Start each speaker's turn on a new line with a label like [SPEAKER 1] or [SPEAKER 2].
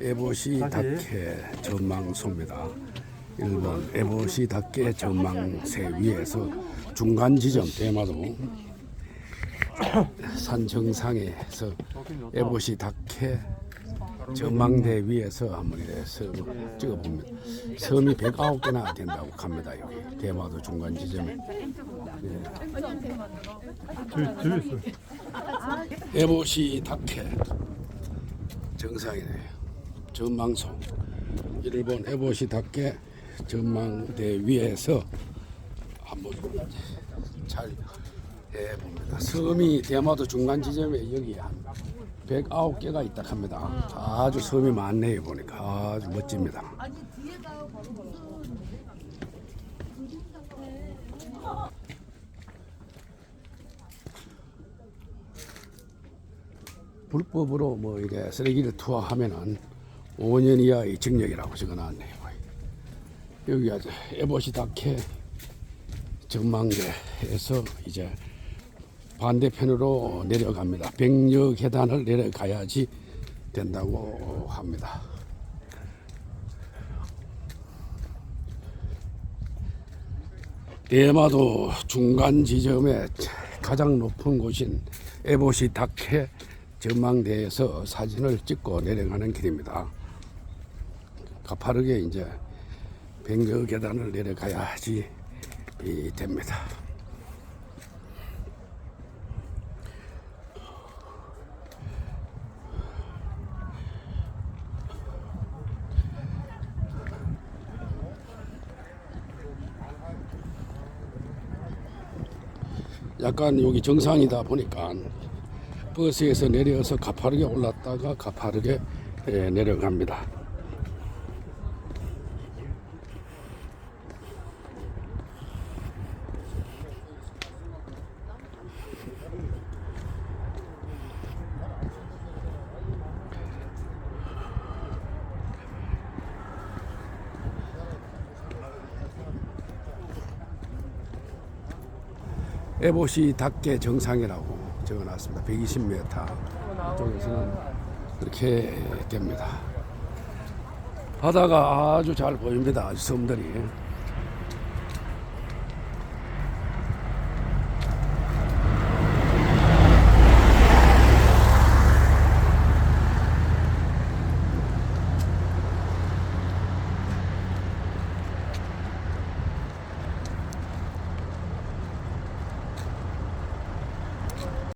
[SPEAKER 1] 에보시 닭해 전망소입니다. 일본 에보시 닭해 전망새 위에서 중간 지점 대마도 산 정상에서 에보시 닭해 전망대 위에서 한번 이래서 찍어봅니다. 섬이 109개나 된다고 합니다. 여기 대마도 중간 지점에.
[SPEAKER 2] 저기 저기 있어.
[SPEAKER 1] 에보시 닭해 정상이네요. 전망소 일본 에보시 닭해 전망대 위에서 한번 잘 해봅니다. 섬이 대마도 중간 지점에 여기 한 109개가 있다 합니다. 아주 섬이 많네요 보니까 아주 멋집니다. 불법으로 뭐 이게 쓰레기를 투하하면은 5년 이하의 징역이라고 적어놨네요. 여기 아주 에보시 닥해 전망대에서 이제 반대편으로 내려갑니다. 백여 계단을 내려가야지 된다고 합니다. 대마도 중간 지점에 가장 높은 곳인 에보시 닥해 전망대에서 사진을 찍고 내려가는 길입니다. 가파르게 이제 백여 계단을 내려가야지 이 됩니다. 약간 여기 정상이다 보니까 버스에서 내려서 가파르게 올랐다가 가파르게 예, 내려갑니다. 에보시 닭계 정상이라고 적어 놨습니다. 120m 쪽에서는 이렇게 됩니다. 바다가 아주 잘 보입니다. 아주 섬들이